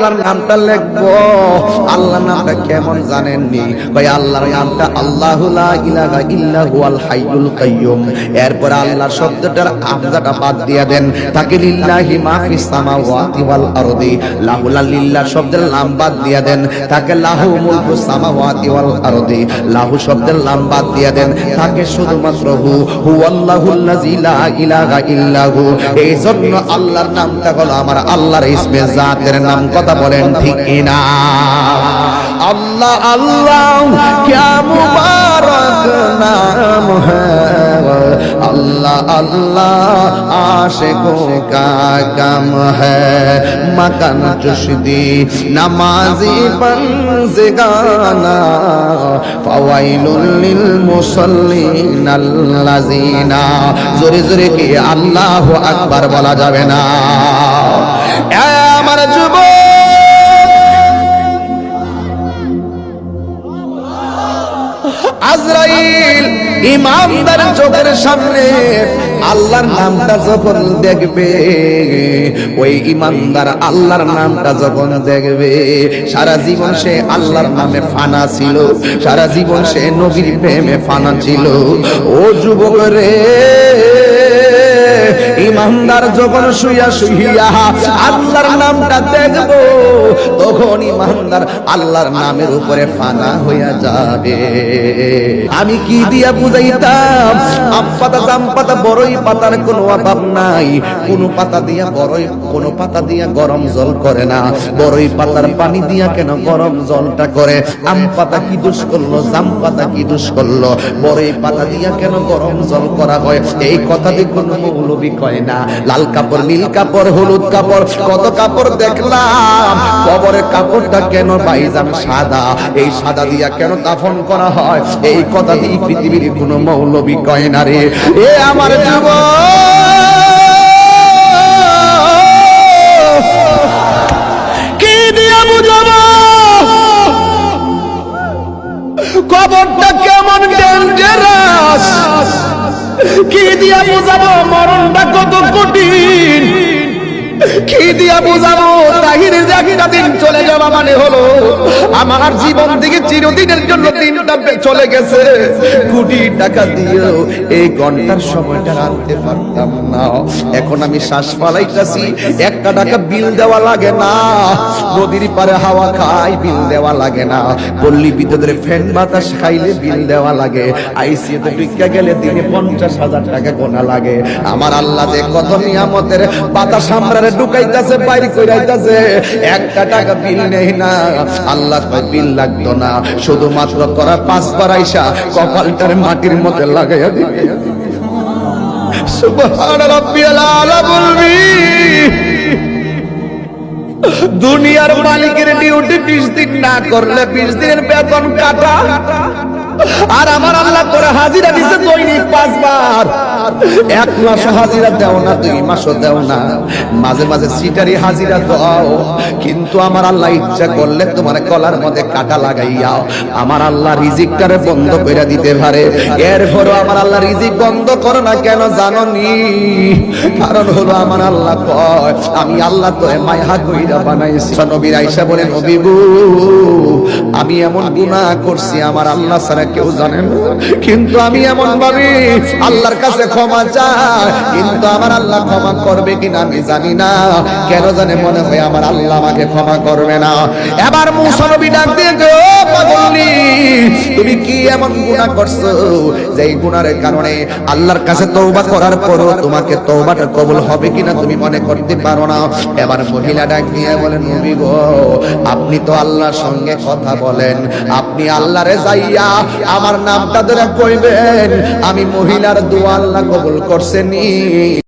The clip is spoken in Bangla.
আল্লাহর নামটা লিখব। আল্লাহর নামটা কেমন জানেননি? ভাই, আল্লাহর নামটা আল্লাহু লা ইলাহা ইল্লা হুয়াল হাইয়ুল কাইয়ুম। এরপর আল্লাহর শব্দটার আমজাটা বাদ দিয়ে দেন। তাকে লিল্লাহি মা ফিস সামাওয়াতি ওয়াল আরদি, লাহুলা লিল্লাহ শব্দের নাম বাদ দিয়া দেন। তাকে লাহু মুলকু সামাওয়াতি ওয়াল আরদি, লাহু শব্দের নাম বাদ দিয়ে দেন। তাকে শুধুমাত্র হু হুয়াল্লাহুল্লাযী লা ইলাহা ইল্লাহু এই জন্য আল্লাহর নামটা হলো আমার আল্লাহর ইসমে জাতের নাম কথা বলেন ঠিক কিনা আল্লাহ আল্লাহ क्या मुबारक नाम है अल्लाह अल्लाह आशिकों का गम है मकन चुशदी नमाजी बंजगाना फवाइलुल लिल मुसल्लिन अल्लाजीना জোরে জোরে কি আল্লাহ আকবার বলা যাবে না ইমামদার চোখের সামনে আল্লাহর নামটা যখন দেখবে, ওই ইমানদার আল্লাহর নামটা যখন দেখবে, সারা জীবন সে আল্লাহর নামে ফানা ছিল, সারা জীবন সে নবীর প্রেমে ফানা ছিল। ও যুবক রে ইমানদার যখন শুইয়া শুইয়া আল্লাহর নামটা দেখব তখন ইমানদার আল্লাহর নামের উপরে ফানা হইয়া যাবে। আমি কি দিয়া বুঝাইতাম? আম পাতা পাতা বড়ই পাতার কোনো অভাব নাই। কোন পাতা দিয়া বড়ই, কোন পাতা দিয়া গরম জল করে না। বড়ই পাতার পানি দিয়া কেন গরম জলটা করে? আম পাতা কি দোষ করল? জাম পাতা কি দোষ করল? বড়ই পাতা দিয়া কেন গরম জল করা হয়? এই কথা দিয়ে কোনো মৌলবি কয় না। লাল কাপড়, নীল কাপড়, হলুদ কাপড়, কত কাপড় দেখলাম। কবরের কাপড়টা কেন বাইজান সাদা? এই সাদা দিয়া কেন দাফন করা হয়? এই কথা দিয়ে পৃথিবীর কোনো মৌলবি কয় না রে। এ আমার যুবক! কি দিয়া বুঝাবো মরণটা কত কঠিন? কি দিয়া বুঝাবো তাহিরের দিন চলে যাওয়া মানে হলো, আমার জীবন থেকে চিরদিনের জন্য দিনটা চলে গেছে। কোটি টাকা দিয়েও এই ঘণ্টার সময়টা রাখতে পারতাম না। এখন আমি শ্বাস ফালাইতাছি, একটা টাকা বিল দেওয়া লাগে না। নদীর পারে হাওয়া খাই বিল দেওয়া লাগে না। পল্লী বিদ্যুতের ফ্যান বাতাস খাইলে বিল দেওয়া লাগে। আইসিএতে টিকা গেলে দিনে পঞ্চাশ হাজার টাকা গোনা লাগে। আমার আল্লাহ যে কত নিয়ামতের বাতাস আমরারে ঢুকাইতাছে, বাইরে কইরাইতাছে একটা টাকা বিল নেই না। আল্লাহ বিল লাগতো না। শুধুমাত্র তোরা পাঁচবার আইসা কপালটারে মাটির মধ্যে লাগাইয়া দিবি। দুনিয়ার মালিকের ডিউটি বিশ দিন না করলে বিশ দিনের বেতন কাটা। আর আমার আল্লাহ করে হাজিরা দিছে দৈনিক পাঁচবার। এক মাস হাজিরা দেও না, দুই মাসও দেও না। মাঝে মাঝে সিটারি হাজিরা দাও, কিন্তু আমার আল্লাহ ইচ্ছা করলে তোমার কলার মধ্যে কাটা লাগাইয়া আমার আল্লাহ রিজিকটারে বন্ধ করে দিতে পারে। এরপরও আমার আল্লাহ রিজিক বন্ধ করো না কেন জানো নি কারণ হলো আমার আল্লাহ কয়, আমি আল্লাহ তো মায়া কইরা বানাইছি। নবীর আয়েশা বলেন নবী গো আমি এমন গুনাহ করছি, আমার আল্লাহ ছাড়া কেউ জানে না। কিন্তু আমি এমন ভাবি আল্লাহর কাছে ক্ষমা চাই কিন্তু আমার আল্লাহ ক্ষমা করবে কিনা আমি জানি না। কেন জানে মনে হয় আমার আল্লাহ আমাকে ক্ষমা করবে না। এবার মুসা নবী ডাক দিয়ে পাগলি, তুমি কি এমন গুনাহ করছ যে এই গুনাহের কারণে আল্লাহর কাছে তওবা করার পরও তোমাকে তওবাটা কবুল হবে কিনা তুমি মনে করতে পারো না? এবার মহিলা ডাক দিয়ে বলেন নবী গো, আপনি তো আল্লাহর সঙ্গে কথা বলেন। আপনি আল্লাহরে যাইয়া আমার নামটা ধরে কইবেন। আমি মহিলার দোয়া আল্লাহ কবুল করছেনি